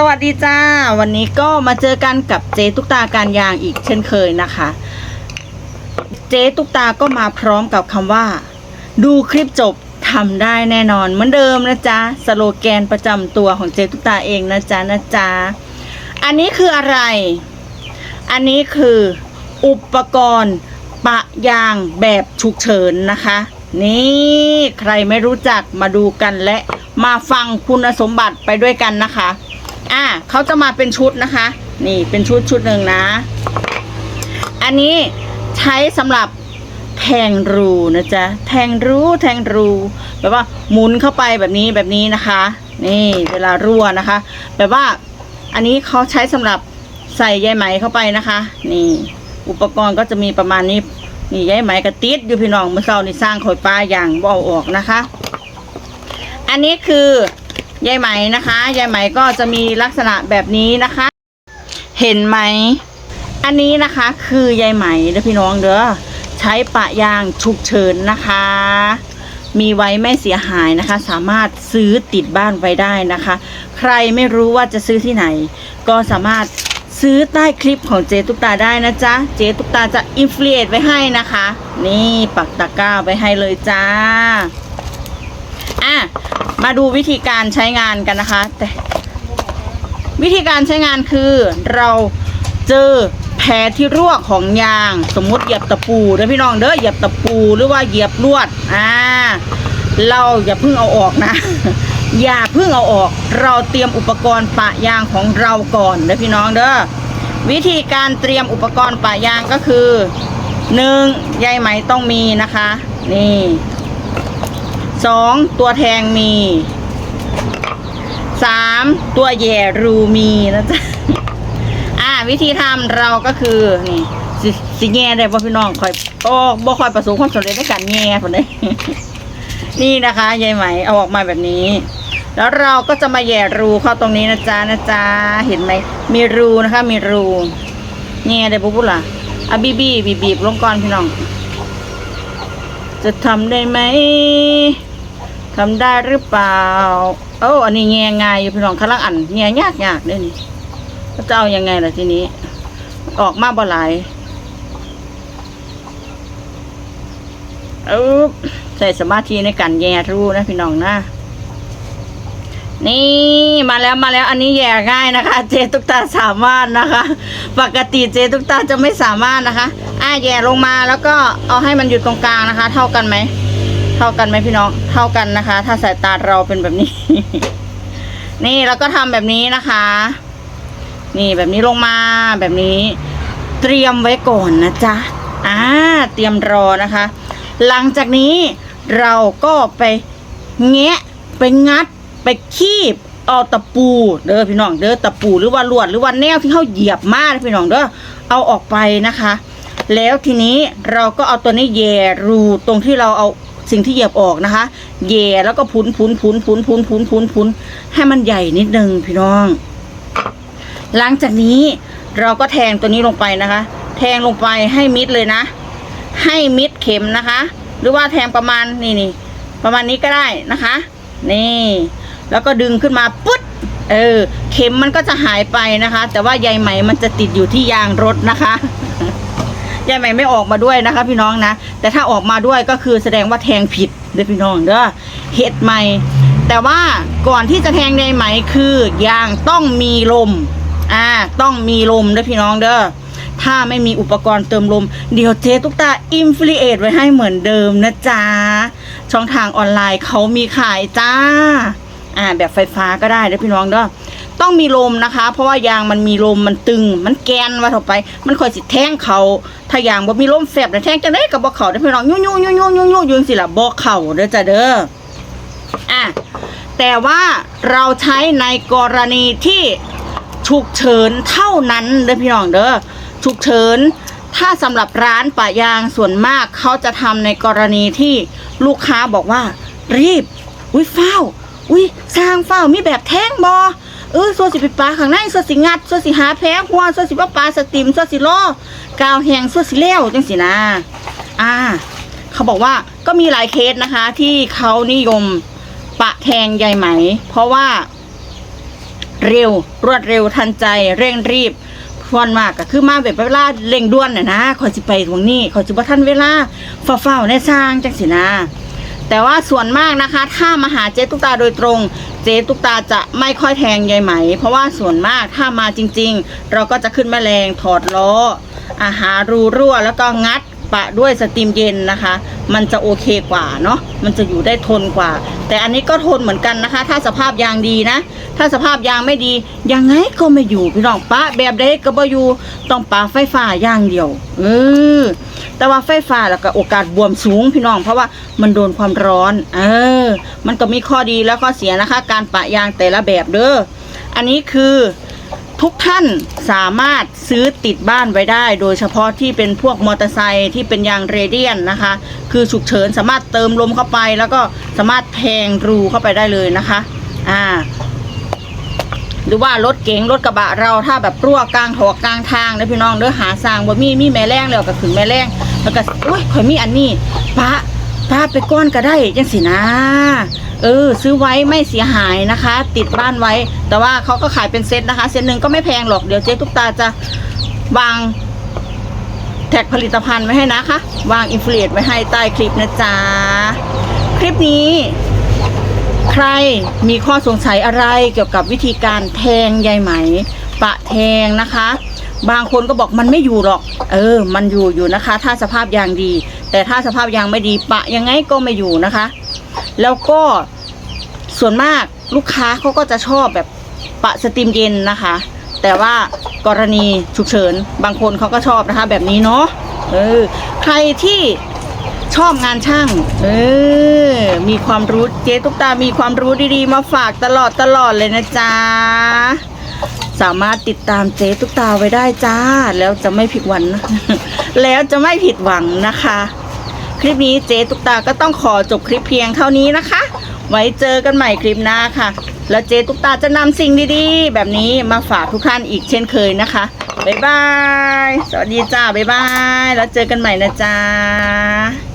สวัสดีจ้า วันนี้ก็มาเจอกันกับเจ๊ตุ๊กตาการยางอีกเช่นเคยนะคะ เจ๊ตุ๊กตาก็มาพร้อมกับคำว่า ดูคลิปจบทำได้แน่นอนเหมือนเดิมนะจ๊ะสโลแกนประจำตัวของเจ๊ตุ๊กตาเองนะจ๊ะนะจ๊ะอันนี้คืออะไร อันนี้คืออุปกรณ์ปะยางแบบฉุกเฉินนะคะ นี่ใครไม่รู้จักมาดูกันและมาฟังคุณสมบัติไปด้วยกันนะคะ อ่าเขาจะมาเป็นชุดนะคะ นี่เป็นชุดชุดหนึ่งนะ อันนี้ใช้สำหรับแทงรูนะจ๊ะแทงรูแทงรูแบบว่าหมุนเข้าไปแบบนี้แบบนี้นะคะ นี่เวลารั่วนะคะ แบบว่าอันนี้เขาใช้สำหรับใส่ใยไหมเข้าไปนะคะ นี่ อุปกรณ์ก็จะมีประมาณนี้นี่ใยไหมกระติดอยู่พี่น้องเมื่อเช้านี่สร้างข่อยปลาอย่างบ่เอาออกนะคะ อันนี้คือ ใยไหมนะคะใยไหมก็จะมีลักษณะแบบนี้นะคะ เห็นไหม อันนี้นะคะคือใยไหมเด้อพี่น้องเด้อใช้ปะยางฉุกเฉินนะคะ มีไว้ไม่เสียหายนะคะ สามารถซื้อติดบ้านไว้ได้นะคะ ใครไม่รู้ว่าจะซื้อที่ไหน ก็สามารถซื้อใต้คลิปของเจตุกตาได้นะจ๊ะ เจตุกตาจะอินฟลูเอนไว้ให้นะคะ นี่ปักตะกร้าไว้ให้เลยจ้า อะ มาดูวิธีการใช้งานกันนะคะ แต่วิธีการใช้งานคือเราเจอแผลที่รั่วของยาง สมมติเหยียบตะปูเด้อพี่น้องเด้อเหยียบตะปูหรือว่าเหยียบลวดอ่าเราอย่าเพิ่งเอาออกนะ อย่าเพิ่งเอาออก เราเตรียมอุปกรณ์ปะยางของเราก่อนเด้อพี่น้องเด้อวิธีการเตรียมอุปกรณ์ปะยางก็คือหนึ่งใยไหมต้องมีนะคะ นี่ สองตัวแทงมีสามตัวแย่รูมีนะจ๊ะอ่า วิธีทำเราก็คือนี่สิสิแง่ได้บ่พี่น้องคอยโอ้บ่คอยประสบความสำเร็จในการแง่คนนี้นี่นะคะยายไหมเอาออกมาแบบนี้ แล้วเราก็จะมาแย่รูเข้าตรงนี้นะจ๊ะนะจ๊ะเห็นไหมมีรูนะคะ มีรูแง่ได้ปุ๊บล่ะอะบีบีบีบีบลงก่อนพี่น้อง จะทำได้ไหม ทำได้หรือเปล่าโอ้อันนี้แงง่ายอยู่พี่น้องข้างล่างอันแงยากยากเด้อนี่จะเอายังไงล่ะทีนี้ ออกมาบ่หลายเออใส่สมาธิในการแย่รู้นะพี่น้องนะนี่มาแล้วมาแล้วอันนี้แย่ง่ายนะคะ เจตุกตาสามารถนะคะ ปกติเจตุกตาจะไม่สามารถนะคะอ่าแย่ลงมาแล้วก็เอาให้มันอยู่ตรงกลางนะคะ เท่ากันไหม เท่ากันไหมพี่น้องเท่ากันนะคะ ถ้าสายตาเราเป็นแบบนี้ นี่แล้วก็ทำแบบนี้นะคะ นี่แบบนี้ลงมาแบบนี้ เตรียมไว้ก่อนนะจ๊ะอ่าเตรียมรอนะคะ หลังจากนี้เราก็ไปแงะไปงัด ไปคีบเอาตะปูเด้อพี่น้องเด้อตะปูหรือว่าลวดหรือว่าแนวที่เขาเหยียบมาพี่น้องเด้อเอาออกไปนะคะ แล้วทีนี้เราก็เอาตัวนี้แย่รูตรงที่เราเอา สิ่งที่เหยียบออกนะคะแย่แล้วก็พุนพุนพุนพุนพุนพุนพุนพุนให้มันใหญ่นิดนึงพี่น้อง หลังจากนี้เราก็แทงตัวนี้ลงไปนะคะ แทงลงไปให้มิดเลยนะ ให้มิดเข็มนะคะ หรือว่าแทงประมาณนี่นี่ประมาณนี้ก็ได้นะคะ นี่ แล้วก็ดึงขึ้นมาปุ๊ดเออ เข็มมันก็จะหายไปนะคะ แต่ว่าใยไหมมันจะติดอยู่ที่ยางรถนะคะ ยายไหมไม่ออกมาด้วยนะคะพี่น้องนะ แต่ถ้าออกมาด้วยก็คือแสดงว่าแทงผิดเด้อพี่น้องเด้อเห็ดใหม่ แต่ว่าก่อนที่จะแทงใยไหมคือยางต้องมีลมอ่าต้องมีลมเด้อพี่น้องเด้อถ้าไม่มีอุปกรณ์เติมลม เดี๋ยวเจ๊ตุ๊กตาอินฟลูเอตไว้ให้เหมือนเดิมนะจ๊ะ ช่องทางออนไลน์เขามีขายจ้า อ่าแบบไฟฟ้าก็ได้เด้อพี่น้องเด้อ ต้องมีลมนะคะ เพราะว่ายางมันมีลมมันตึง มันแกนว่าต่อไป มันคอยสิแทงเขาถ้ายางบ่มีลมแฟบนะแทงจังได้กับบ่เขาเด้พี่น้องยุ่งยุ่งยุ่งยุ่งยุ่งยุ่งยุ่งสิละบ่เข่าเด้อจ้ะเด้ออะแต่ว่าเราใช้ในกรณีที่ฉุกเฉินเท่านั้นเด้อพี่น้องเด้อฉุกเฉินถ้าสำหรับร้านปะยางส่วนมากเขาจะทำในกรณีที่ลูกค้าบอกว่า รีบ อุ้ยเฝ้า อุ้ยสร้างเฝ้ามีแบบแท่งบอ เออส่วนสิไปปลาข้างในส่วนสิงัดส่วนสิหาแพ้หัวส่วนสิว่าปลาสติมส่วนสิล่อกาวแหงส่วนสิเลี้ยวจังสินะอ่า เขาบอกว่าก็มีหลายเคสนะคะ ที่เขานิยมปะแทงใยไหม เพราะว่า เร็วรวดเร็วทันใจเร่งรีบพวนมากก็คือมาแบบเวลาเร่งด่วนน่ะนะขอสิไปตรงนี้ขอสิบ่ทันเวลาเฝ้าๆในสร้างจังสินะแต่ว่าส่วนมากนะคะ ถ้ามาหาเจ๊ตุ๊กตาโดยตรง จ๊ตุ๊กตาจะไม่ค่อยแทงยายไหม เพราะว่าส่วนมากถ้ามาจริง ๆ เราก็จะขึ้นแมลงถอดล้ออาหารูรั่วแล้วก็งัด ปะด้วยสตรีมเย็นนะคะ มันจะโอเคกว่าเนาะมันจะอยู่ได้ทนกว่า แต่อันนี้ก็ทนเหมือนกันนะคะ ถ้าสภาพยางดีนะ ถ้าสภาพยางไม่ดียังไงก็ไม่อยู่พี่น้องปะแบบใดก็บ่อยู่ต้องปะไฟฟ้าอย่างเดียวเออแต่ว่าไฟฟ้าแล้วก็โอกาสบวมสูงพี่น้อง เพราะว่ามันโดนความร้อน เออ มันก็มีข้อดีและข้อเสียนะคะ การปะยางแต่ละแบบเด้ออันนี้คือ ทุกท่านสามารถซื้อติดบ้านไว้ได้ โดยเฉพาะที่เป็นพวกมอเตอร์ไซค์ที่เป็นยางเรเดียนนะคะ คือฉุกเฉินสามารถเติมลมเข้าไป แล้วก็สามารถแทงรูเข้าไปได้เลยนะคะอ่าหรือว่ารถเก๋งรถกระบะเราถ้าแบบรั่วกลางถอกกลางทางนะพี่น้องเด้อหาสร้างบ่มีมีแม่แรงแล้วก็ถึงแม่แรงแล้วก็โอ้ยข่อยมีอันนี้ปะปะไปก้อนก็ได้จังสินะ เออ ซื้อไว้ไม่เสียหายนะคะ ติดบ้านไว้ แต่ว่าเขาก็ขายเป็นเซตนะคะ เซตหนึ่งก็ไม่แพงหรอกเดี๋ยวเจ๊ตุ๊กตาจะวางแท็กผลิตภัณฑ์ไว้ให้นะคะ วางอินฟลูเอนไว้ให้ใต้คลิปนะจ๊ะ คลิปนี้ ใครมีข้อสงสัยอะไรเกี่ยวกับวิธีการแทงใยไหม ปะแทงนะคะ บางคนก็บอกมันไม่อยู่หรอก เออ มันอยู่อยู่นะคะ ถ้าสภาพยางดี แต่ถ้าสภาพยางไม่ดีปะยังไงก็ไม่อยู่นะคะ แล้วก็ส่วนมากลูกค้าเขาก็จะชอบแบบปะสตรีมเย็นนะคะ แต่ว่ากรณีฉุกเฉินบางคนเขาก็ชอบนะคะ แบบนี้เนาะเออใครที่ชอบงานช่าง เออ มีความรู้เจ๊ตุ๊กตา มีความรู้ดีๆ มาฝากตลอดตลอดเลยนะจ๊ะ สามารถติดตามเจ๊ตุ๊กตาไว้ได้จ้า แล้วจะไม่ผิดหวังแล้วจะไม่ผิดหวังนะคะ คลิปนี้เจ๊ตุ๊กตาก็ต้องขอจบคลิปเพียงเท่านี้นะคะ ไว้เจอกันใหม่คลิปหน้าค่ะ แล้วเจ๊ตุ๊กตาจะนำสิ่งดีๆ แบบนี้มาฝากทุกท่านอีกเช่นเคยนะคะบ๊ายบาย สวัสดีจ้าบ๊ายบาย แล้วเจอกันใหม่นะจ๊ะ